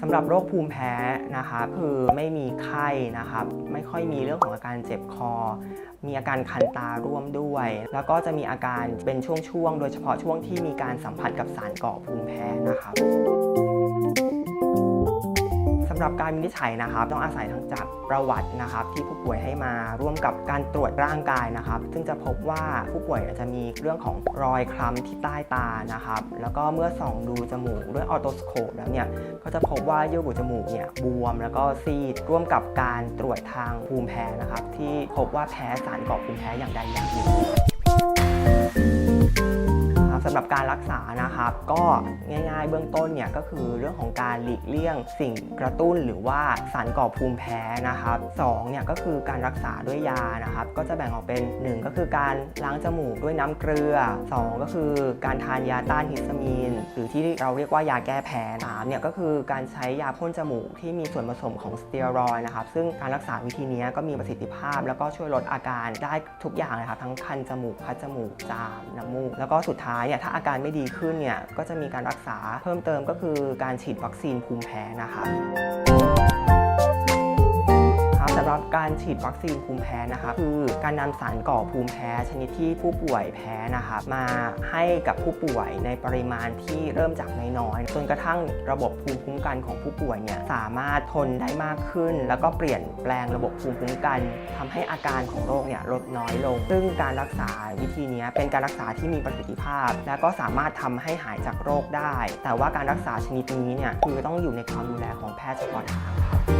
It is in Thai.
สำหรับโรคภูมิแพ้นะครับคือไม่มีไข้นะครับ ไม่ค่อยมีเรื่องของอาการเจ็บคอ มีอาการคันตาร่วมด้วย แล้วก็จะมีอาการเป็นช่วงๆ โดยเฉพาะช่วงที่มีการสัมผัสกับสารก่อภูมิแพ้นะครับ หรับการวินิจฉัยนะครับ ต้องอาศัยทั้งจากประวัตินะครับ ที่ผู้ป่วยให้มาร่วมกับการตรวจร่างกายนะครับ ซึ่งจะพบว่าผู้ป่วยจะมีเรื่องของรอยคล้ำที่ใต้ตานะครับ แล้วก็เมื่อส่องดูจมูกด้วยออโตสโคปแล้วเนี่ยก็จะพบว่าเยื่อบุจมูกเนี่ยบวมแล้วก็ซีดร่วมกับการตรวจทางภูมิแพ้นะครับ ที่พบว่าแพ้สารก่อภูมิแพ้อย่างใดอย่างหนึ่งำหรับการรักษานะครับ ก็ง่าย ๆ เบื้องต้นเนี่ยก็คือเรื่องของการหลีกเลี่ยง สิ่งกระตุ้นหรือว่าสารก่อภูมิแพ้นะครับสองเนี่ยก็คือการรักษาด้วยยานะครับ ก็จะแบ่งออกเป็น 1 ก็คือการล้างจมูกด้วยน้ำเกลือ 2 ก็คือการทานยาต้านฮิสตามีน หรือที่เราเรียกว่ายาแก้แพ้สามเนี่ยก็คือการใช้ยาพ่นจมูกที่มีส่วนผสมของสเตียรอยด์นะครับซึ่งการรักษาวิธีนี้ก็มีประสิทธิภาพ แล้วก็ช่วยลดอาการได้ทุกอย่างเลยครับทั้งคันจมูกคัดจมูกจามน้ำมูกแล้วก็สุดท้ายเนี่ยถ้าอาการไม่ดีขึ้นเนี่ยก็จะมีการรักษาเพิ่มเติมก็คือการฉีดวัคซีนภูมิแพ้นะคะ รับการฉีดวัคซีนภูมิแพ้นะครับคือการนำสารก่อภูมิแพ้ชนิดที่ผู้ป่วยแพ้นะครับมาให้กับผู้ป่วยในปริมาณที่เริ่มจากน้อยๆจนกระทั่งระบบภูมิคุ้มกันของผู้ป่วยเนี่ยสามารถทนได้มากขึ้น แล้วก็เปลี่ยนแปลงระบบภูมิคุ้มกันทำให้อาการของโรคเนี่ยลดน้อยลง ซึ่งการรักษาวิธีนี้เป็นการรักษาที่มีประสิทธิภาพ และก็สามารถทำให้หายจากโรคได้ แต่ว่าการรักษาชนิดนี้เนี่ยคือต้องอยู่ในความดูแลของแพทย์เฉพาะทางครับ